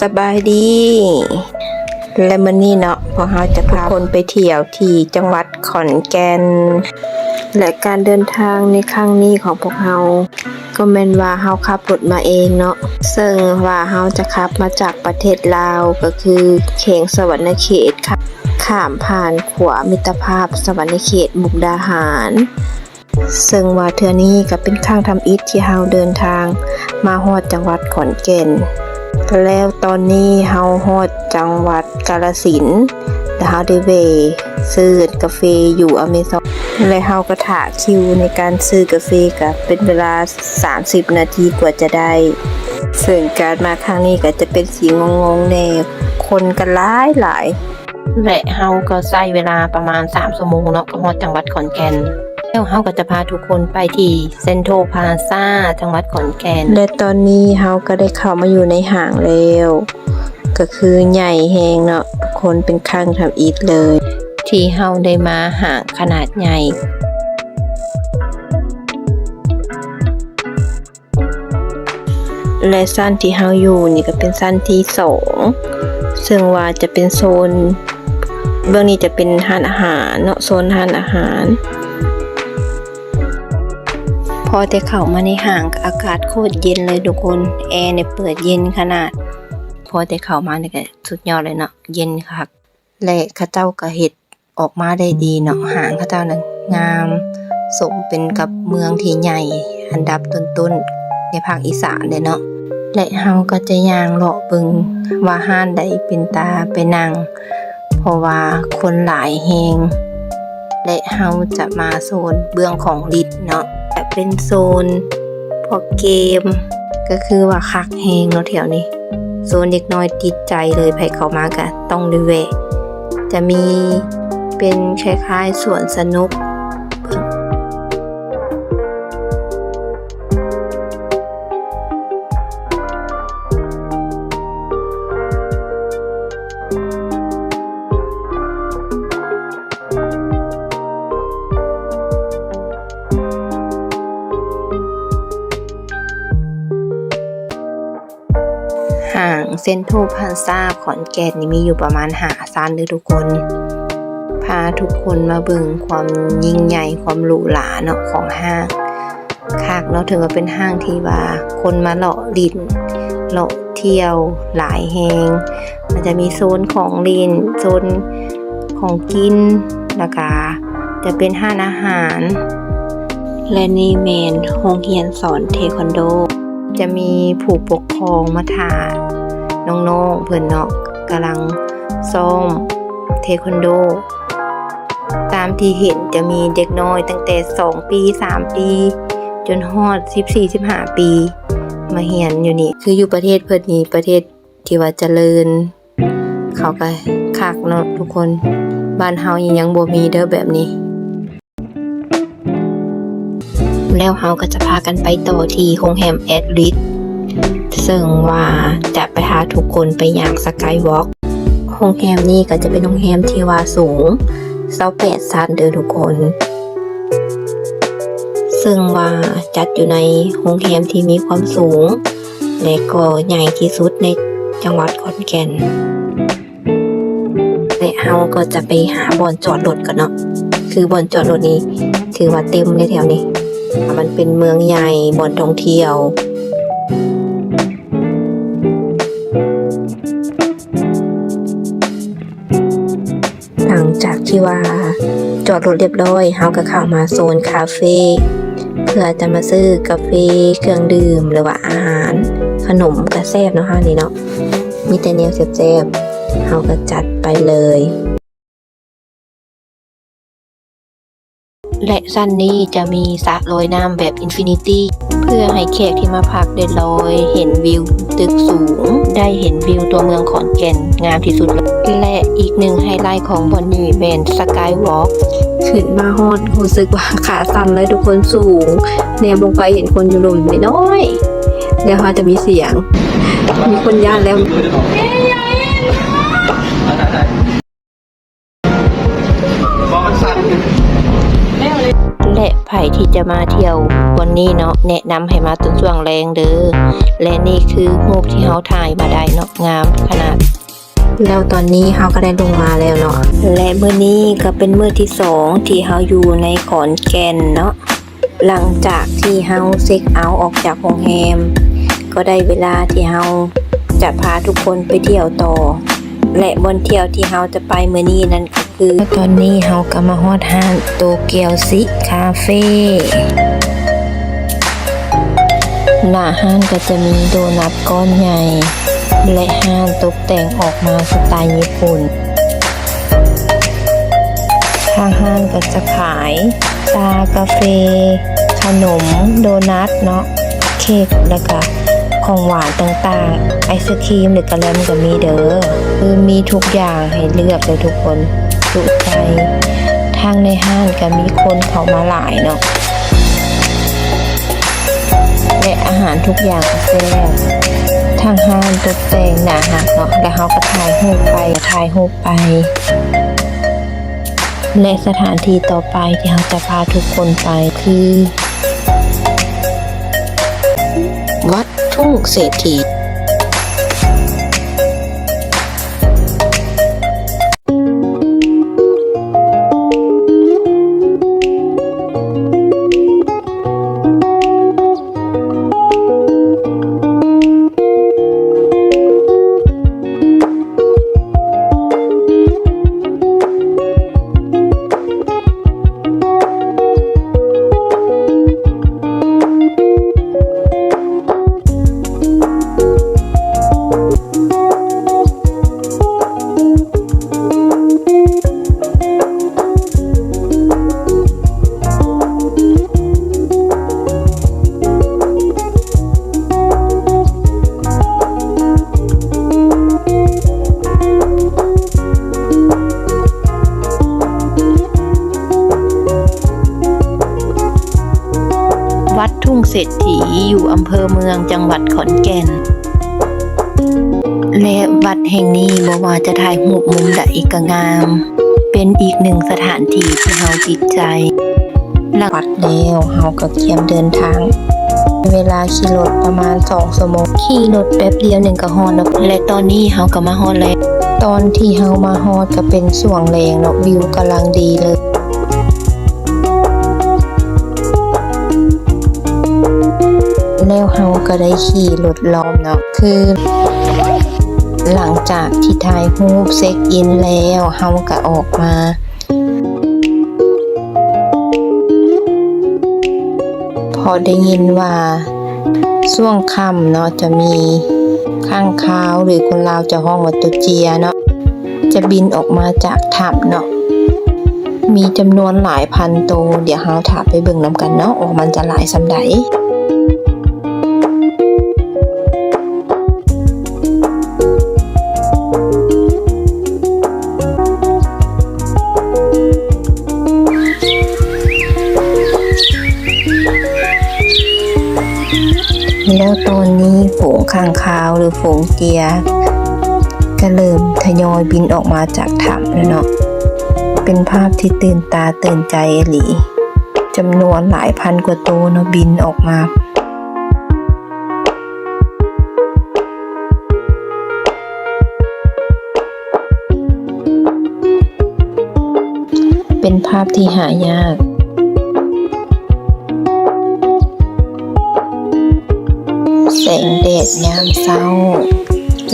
สบายดี และมันนี่เนาะพวกเราจะพาคนไปเที่ยวที่จังหวัดขอนแก่น และการเดินทางในครั้งนี้ของพวกเรา ก็แม่นว่าเฮาขับรถมาเองเนาะ ซึ่งว่าเฮาจะขับมาจากประเทศลาวก็คือเขงสวรรณเขตค่ะ ข้ามผ่านขวามิตรภาพสวรรณเขตมุกดาหารซึ่งว่าเทื่อนี้ก็เป็นข้างทำอิฐที่เฮาเดินทาง มาฮอดจังหวัดขอนแก่น แล้วตอนนี้เฮาฮอดจังหวัดกาฬสินแล้วเฮาได้เวซื้อกาแฟอยู่อเมซอนและเฮาก็ถาคิวในการซื้อกาแฟกับเป็นเวลา 30 นาทีกว่าจะได้ซึ่งการมาครั้งนี้ก็จะเป็นสีงงงๆแน่คนกันหลายหลายและเฮาก็ใช้เวลาประมาณ3ชั่วโมงเนาะก็ฮอดจังหวัดขอนแก่น แล้วเฮาก็จะพาทุกคนไปที่เซนโทพาซาจังหวัดขอนแก่น และตอนนี้เฮาก็ได้เข้ามาอยู่ในห้างแล้ว ก็คือใหญ่แฮงเนาะทุกคนเป็นข้างทำอีทเลย ที่เฮาได้มาห้างขนาดใหญ่และสั้นที่เฮาอยู่นี่ก็เป็นสั้นที่สองซึ่งว่าจะเป็นโซน เบื้องนี้จะเป็นห้านอาหารเนาะโซนห้านอาหาร พอแต่เข้ามาในห้างอากาศโคตรเย็นเลยทุกคนแอร์เนี่ยเปิดเย็นขนาด พอแต่เข้ามาเนี่ยก็สุดยอดเลยเนาะเย็นคักและข้าเจ้าก็เฮ็ดออกมาได้ดีเนาะห้างข้าเจ้านั้นงามสมเป็นกับเมืองที่ใหญ่ อันดับต้นๆในภาคอีสานเลยเนาะและเฮาก็จะย่างเลาะบิงว่าห้านใดเป็นตาไปนั่งเพราะว่าคนหลายแฮงและเฮาจะมาโซนเบื้องของลิดเนาะ เป็นโซน พวกเกม ก็คือว่าคักแหงเนาะแถวนี้ โซนเด็กน้อยติดใจเลยไปเขามากะต้องดูเว จะมีเป็นคล้ายๆสวนสนุก ห่างเซ็นทรัลพลาซาขอนแก่นนี่มีอยู่ประมาณหาซันเลยทุกคน พาทุกคนมาเบิ่งความยิ่งใหญ่ความหรูหราเนาะของห้างคากเนาะถือว่าเป็นห้างที่ว่าคนมาเลาะลินเลาะเที่ยวหลายแหงมันจะมีโซนของลินโซนของกินแล้วก็จะเป็นห้านอาหาร และนี่เมนโรงเรียนสอนเทควันโด จะมีผู้ปกครองมาถ่ายน้องๆเพื่อนเนาะกำลังซ้อมเทควันโด ตามที่เห็นจะมีเด็กน้อยตั้งแต่ 2 ปี 3 ปี จนฮอด 14 15 ปี มาเรียนอยู่นี่ คืออยู่ประเทศเพิ่อนนี้ประเทศที่ว่าเจริญ เขาก็คักเนาะทุกคน บ้านเฮายังบ่มีเด้อแบบนี้ แล้วเฮาก็จะพากันไปต่อที่โรงแรมแอดลิสซึ่งว่าจะไปหาทุกคนไปอย่างสกายวอล์กโรงแรมนี้ก็จะเป็นโรงแรมที่ว่าสูง28ชั้นเด้อทุกคน ซึ่งว่าจัดอยู่ในโรงแรมที่มีความสูง และก็ใหญ่ที่สุดในจังหวัดขอนแก่นและเฮาก็จะไปหาบ่อนจอดรถกันเนาะ คือบ่อนจอดรถนี้ ถือว่าเต็มในแถวนี้ มันเป็นเมืองใหญ่บ่อนท่องเที่ยวหลังจากที่ว่า จอดรถเรียบร้อยเฮาก็เข้ามาโซนคาเฟ่เพื่อจะมาซื้อกาแฟเครื่องดื่มหรือว่าอาหาร ขนมกระแซบเนาะฮะนี่เนาะมีแต่แนวแซ่บๆเฮาก็จัดไปเลย และสั้นนี้จะมีสระลอยน้ำแบบอินฟินิตี้เพื่อให้แขกที่มาพักได้ลอย เห็นวิวตึกสูง ได้เห็นวิวตัวเมืองขอนแก่นงามที่สุดเลยและอีกหนึ่งไฮไลท์ของบอนนี่เป็นสกายวอล์กขึ้นมาฮอดรู้สึกว่าขาสั่นเลยทุกคนสูงแนมลงไปเห็นคนอยู่หลุมน้อย แล้วเขาจะมีเสียง มีคนย่านแล้ว ผ่ที่จะมาเที่ยว วันนี้เนาะแนะนำให้มาต้นช่วงแรงเด้อและนี่คือรูปที่เฮาถ่ายมาได้เนาะงามขนาด แล้วตอนนี้เฮาก็ได้ลงมาแล้วเนาะและมื้อนี้ก็เป็นมื้อที่สองที่เฮาอยู่ในขอนแก่นเนาะหลังจากที่เฮาเซ็กเอาออกจากโรงแรมก็ได้เวลาที่เฮาจะพาทุกคนไปเที่ยวต่อ และบนเที่ยวที่เฮาจะไปมื้อนี้นั่นก็ คือตอนนี้เฮาก็มาฮอดห้างโตเกียวซิคาเฟ่หน้าห้างก็จะมีโดนัทก้อนใหญ่ และห้างตกแต่งออกมาสไตล์ญี่ปุ่นข้างห้างก็จะขายชากาแฟ ขนม โดนัทเนาะเค้กแล้วก็ของหวานต่างๆ ไอศครีมหรือกระเลมก็มีเด้อคือมีทุกอย่างให้เลือกเลยทุกคน จุใจทางในห้างก็มีคนเขามาหลายเนาะและอาหารทุกอย่างก็แซ่บทางห้างตกแต่งหนาหักเนาะแล้วเขาก็ถ่ายรูปไปถ่ายรูปไป และสถานที่ต่อไปที่เราจะพาทุกคนไปคือ วัดทุ่งเศรษฐี ทุ่งเศรษฐีอยู่อำเภอเมืองจังหวัดขอนแก่น และวัดแห่งนี้บ่ว่าจะถ่ายรูปมุมใดก็งาม เป็นอีกหนึ่งสถานที่ที่เฮาติดใจหลังวัดแล้วเฮาก็เตรียมเดินทาง เวลาขี่รถประมาณ2ชั่วโมงขี่รถแป๊บเดียวหนึ่งก็ฮอดแล้วและตอนนี้เฮาก็มาฮอดแล้วตอนที่เฮามาฮอดก็เป็นช่วงแรงเนาะวิวกำลังดีเลย แล้วเฮาก็ได้ขี่รถล้อมเนาะคือหลังจากที่ถ่ายรูปเซ็กอินแล้วเฮาก็ออกมาพอได้ยินว่าช่วงค่ำเนาะจะมีข้างคาวหรือคนลาวจะห้องว่าตุเจียเนาะจะบินออกมาจากถ้ำเนาะมีจำนวนหลายพันตัวเดี๋ยวเฮาถามไปเบิ่งนํกันเนาะว่ามันจะหลายสำใด แล้วตอนนี้ฝูงข้างคาวหรือฝูงเจียก็เริ่มทยอยบินออกมาจากถ้ำแล้วเนาะ เป็นภาพที่ตื่นตาตื่นใจหลีจำนวนหลายพันกว่าตัวเนาะบินออกมาเป็นภาพที่หายาก แสงแดดยามเช้า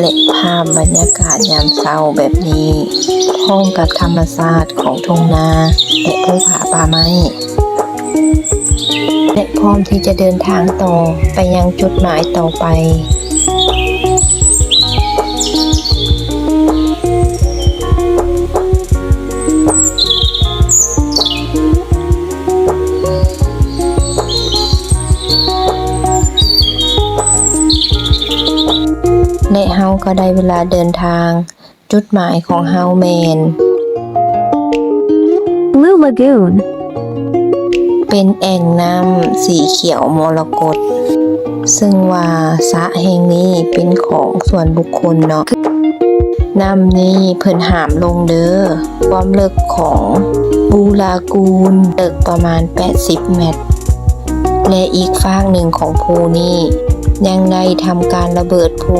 และภาพบรรยากาศยามเช้าแบบนี้พร้อมกับธรรมชาติของทุ่งนาและภูผาป่าไม้และพร้อมที่จะเดินทางต่อไปยังจุดหมายต่อไป เฮาก็ได้เวลาเดินทาง จุดหมายของเฮาแมน Blue Lagoon. เป็นแอ่งน้ำสีเขียวมรกตซึ่งว่าสระแห่งนี้เป็นของส่วนบุคคลเนาะในน้ำนี้เพิ่นหามลงเด้อความลึกของบูลากูนลึกประมาณ 80 เมตร และอีกฟากหนึ่งของภูนี่ยังได้ทำการระเบิดภู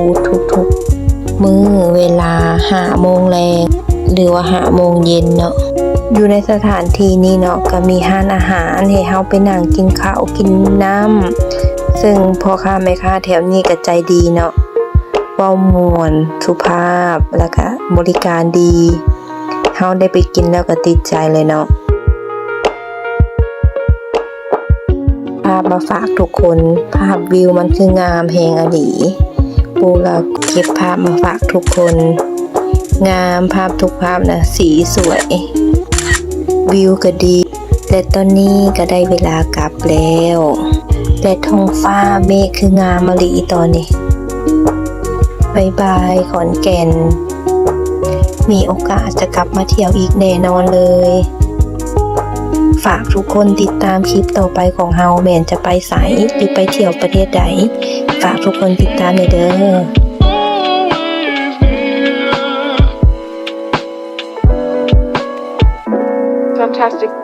ทุกๆ มือเวลาหาโมงแรงหรือว่าหาโมงเย็นเนาะอยู่ในสถานที่นี้เนาะก็มีห้านอาหารให้เฮาไปนั่งกินข้าวกินน้ำซึ่งพ่อค้าแม่ค้าแถวนี้ก็ใจดีเนาะเว้ามวนสุภาพแล้วก็บริการดีเฮาได้ไปกินแล้วก็ติดใจเลยเนาะ ภาพมาฝากทุกคน ภาพวิวมันคืองามแหงอดีปูเราเก็บภาพมาฝากทุกคน งามภาพทุกภาพนะสีสวย วิวก็ดี แต่ตอนนี้ก็ได้เวลากลับแล้วแต่ท้องฟ้าเมฆคืองามมลีตอนนี้บายบายขอนแก่น มีโอกาสจะกลับมาเที่ยวอีกแน่นอนเลย ฝากทุกคนติดตามคลิปต่อไปของเฮาแมนจะไปไสหรือไปเที่ยวประเทศใด ฝากทุกคนติดตามเลยเด้อ Fantastic